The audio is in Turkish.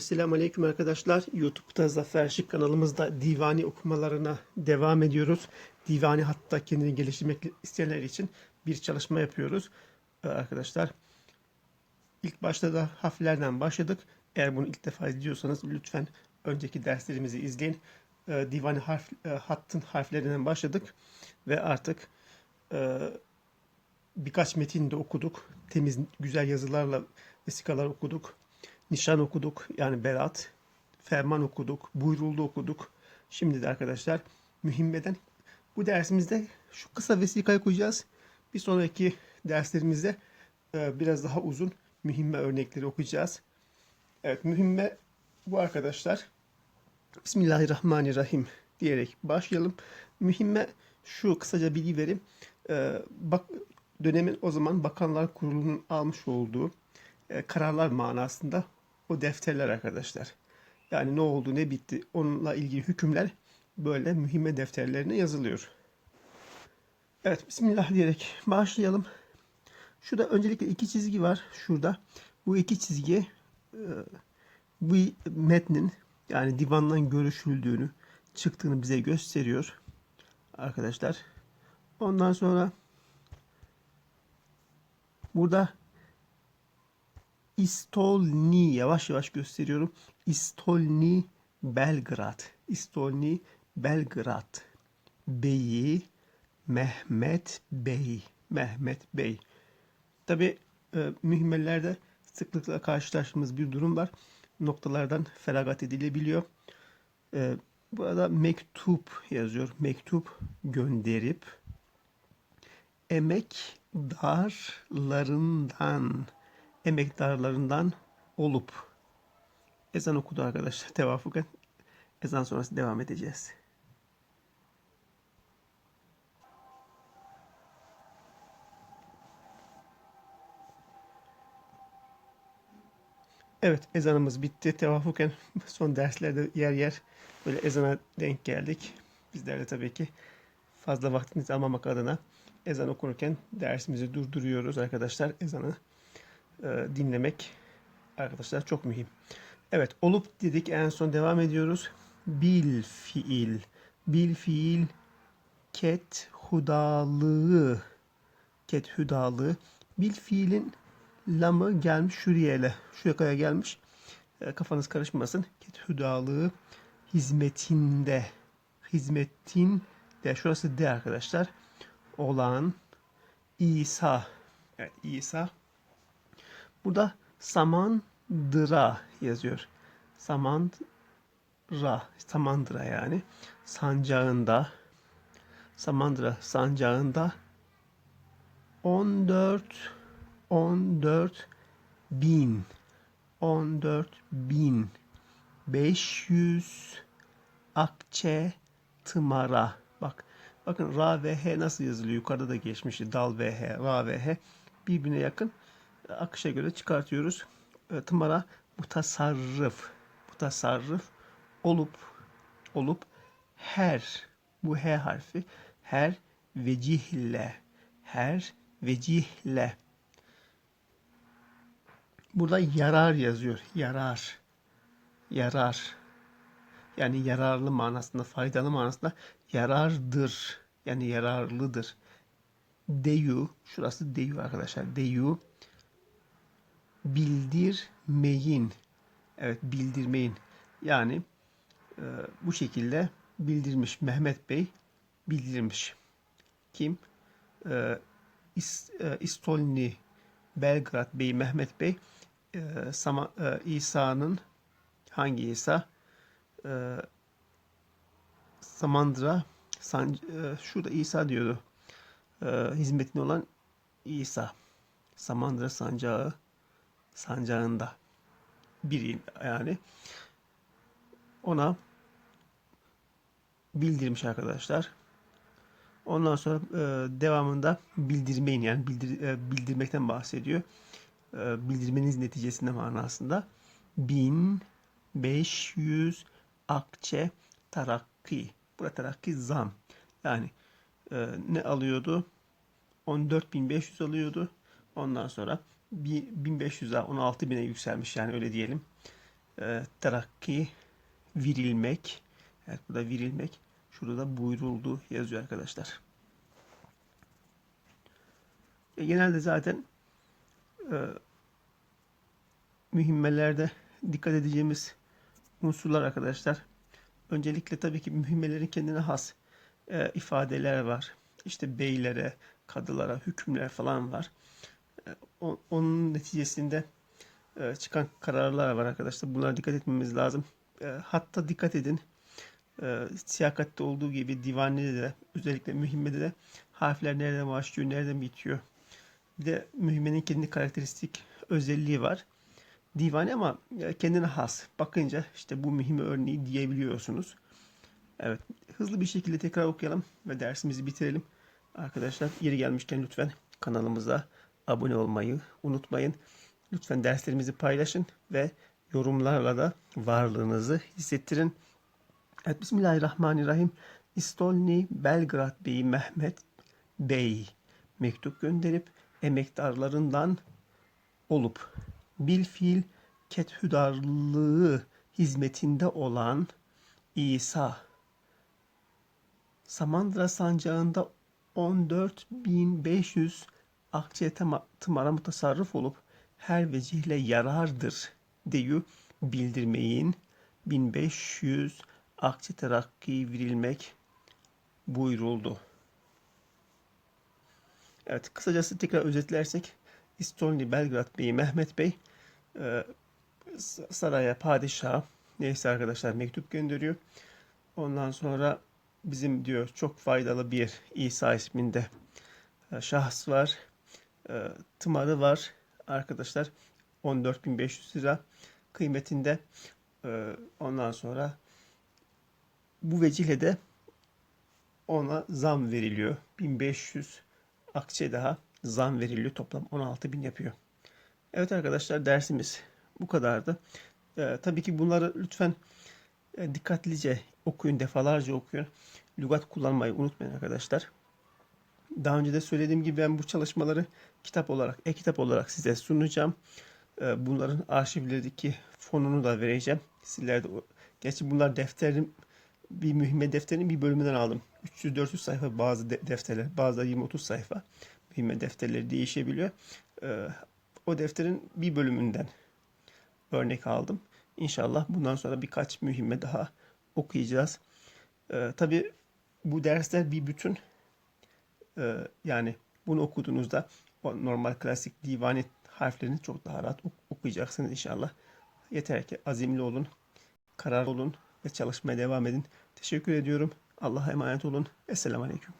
Esselamu Aleyküm arkadaşlar. YouTube'da Zafer Şık kanalımızda divani okumalarına devam ediyoruz. Divani hatta kendini geliştirmek isteyenler için bir çalışma yapıyoruz. Ee, arkadaşlar ilk başta da harflerden başladık. Eğer bunu ilk defa izliyorsanız lütfen önceki derslerimizi izleyin. Ee, divani harf, e, hattın harflerinden başladık ve artık e, birkaç metin de okuduk. Temiz, güzel yazılarla vesikalar okuduk. Nişan okuduk. Yani berat. Ferman okuduk. Buyruldu okuduk. Şimdi de arkadaşlar mühimmeden bu dersimizde şu kısa vesikayı koyacağız. Bir sonraki derslerimizde e, biraz daha uzun mühimme örnekleri okuyacağız. Evet mühimme bu arkadaşlar. Bismillahirrahmanirrahim diyerek başlayalım. Mühimme şu kısaca bilgi vereyim. Ee, bak dönemin o zaman Bakanlar Kurulu'nun almış olduğu e, kararlar manasında o defterler arkadaşlar. Yani ne oldu ne bitti onunla ilgili hükümler böyle mühimme defterlerine yazılıyor. Evet Bismillah diyerek başlayalım. Şurada öncelikle iki çizgi var şurada. Bu iki çizgi e, bu metnin yani divandan görüşüldüğünü çıktığını bize gösteriyor arkadaşlar. Ondan sonra burada İstolni yavaş yavaş gösteriyorum. İstolni Belgrad. İstolni Belgrad. Beyi Mehmet Bey. Mehmet Bey. Tabi e, mühimmellerde sıklıkla karşılaştığımız bir durum var. Noktalardan feragat edilebiliyor. E, burada mektup yazıyor. Mektup gönderip emekdarlarından emektarlarından olup ezan okudu arkadaşlar tevafuken ezan sonrası devam edeceğiz. Evet ezanımız bitti. Tevafuken son derslerde yer yer böyle ezana denk geldik. Bizler de tabii ki fazla vaktinizi almamak adına ezan okunurken dersimizi durduruyoruz arkadaşlar. Ezanı e, dinlemek arkadaşlar çok mühim. Evet olup dedik en son devam ediyoruz. Bil fiil. Bil fiil ket hudalığı. Ket hudalığı. Bil fiilin lamı gelmiş şuriyele. Şuraya gelmiş. E, kafanız karışmasın. Ket hudalığı hizmetinde. Hizmetin de şurası de arkadaşlar. Olan İsa. Evet İsa Burada Samandıra yazıyor. Samandıra, Samandıra yani. Sancağında, Samandıra sancağında 14 14 bin 14 bin 500 akçe tımara. Bak bakın ra ve h nasıl yazılıyor? Yukarıda da geçmişti. Dal ve h, ra ve h birbirine yakın akışa göre çıkartıyoruz. E, tımara mutasarrıf. Mutasarrıf olup olup her bu H harfi her vecihle her vecihle Burada yarar yazıyor. Yarar. Yarar. Yani yararlı manasında, faydalı manasında yarardır. Yani yararlıdır. Deyu, şurası deyu arkadaşlar. Deyu bildirmeyin. Evet bildirmeyin. Yani e, bu şekilde bildirmiş Mehmet Bey bildirmiş. Kim? E, İs, e, İstolni Belgrad Bey Mehmet Bey e, Sama, e, İsa'nın hangi İsa? E, Samandıra San, e, şurada İsa diyordu. E, hizmetine olan İsa. Samandıra sancağı sancağında biri yani ona bildirmiş arkadaşlar. Ondan sonra e, devamında bildirmeyin yani bildir, e, bildirmekten bahsediyor. E, bildirmeniz neticesinde manasında 1500 akçe tarakki. Burada tarakki zam. Yani e, ne alıyordu? 14.500 alıyordu. Ondan sonra 1500'e 16.000'e yükselmiş yani öyle diyelim. e, terakki, virilmek. Evet burada virilmek. Şurada da buyuruldu yazıyor arkadaşlar. E, genelde zaten e, mühimmelerde dikkat edeceğimiz unsurlar arkadaşlar. Öncelikle tabii ki mühimmelerin kendine has e, ifadeler var. İşte beylere, kadılara, hükümler falan var. Onun neticesinde e, çıkan kararlar var arkadaşlar. Bunlara dikkat etmemiz lazım. E, hatta dikkat edin. E, siyakatte olduğu gibi divanede de özellikle mühimmede de harfler nereden başlıyor, nereden bitiyor. Bir de mühimmenin kendi karakteristik özelliği var. Divane ama kendine has. Bakınca işte bu mühim örneği diyebiliyorsunuz. Evet, hızlı bir şekilde tekrar okuyalım ve dersimizi bitirelim. Arkadaşlar yeri gelmişken lütfen kanalımıza abone olmayı unutmayın. Lütfen derslerimizi paylaşın ve yorumlarla da varlığınızı hissettirin. Evet, Bismillahirrahmanirrahim. İstolni Belgrad Bey Mehmet Bey mektup gönderip emektarlarından olup bil fiil kethüdarlığı hizmetinde olan İsa Samandıra sancağında 14.500 akçe tema- tımara mutasarrıf olup her vecihle yarardır deyu bildirmeyin 1500 akçe terakki verilmek buyuruldu. Evet, kısacası tekrar özetlersek İstolni Belgrad Bey Mehmet Bey e, saraya padişaha neyse arkadaşlar mektup gönderiyor. Ondan sonra bizim diyor çok faydalı bir İsa isminde e, şahıs var. E, tımarı var arkadaşlar 14.500 lira kıymetinde. E, ondan sonra bu vecihle de ona zam veriliyor. 1500 akçe daha zam veriliyor. Toplam 16.000 yapıyor. Evet arkadaşlar dersimiz bu kadardı. Ee, tabii ki bunları lütfen e, dikkatlice okuyun, defalarca okuyun. Lügat kullanmayı unutmayın arkadaşlar. Daha önce de söylediğim gibi ben bu çalışmaları kitap olarak, e-kitap olarak size sunacağım. Ee, Bunların arşivlerdeki fonunu da vereceğim. Sizler de Gerçi bunlar defterin bir mühimme defterinin bir bölümünden aldım. 300-400 sayfa bazı de- defterler, bazı 20-30 sayfa. Mühimme defterleri değişebiliyor. Ee, o defterin bir bölümünden örnek aldım. İnşallah bundan sonra birkaç mühimme daha okuyacağız. Ee, tabii bu dersler bir bütün. Ee, yani bunu okuduğunuzda o normal klasik divani harflerini çok daha rahat ok- okuyacaksınız inşallah. Yeter ki azimli olun, kararlı olun ve çalışmaya devam edin. Teşekkür ediyorum. Allah'a emanet olun. Esselamu Aleyküm.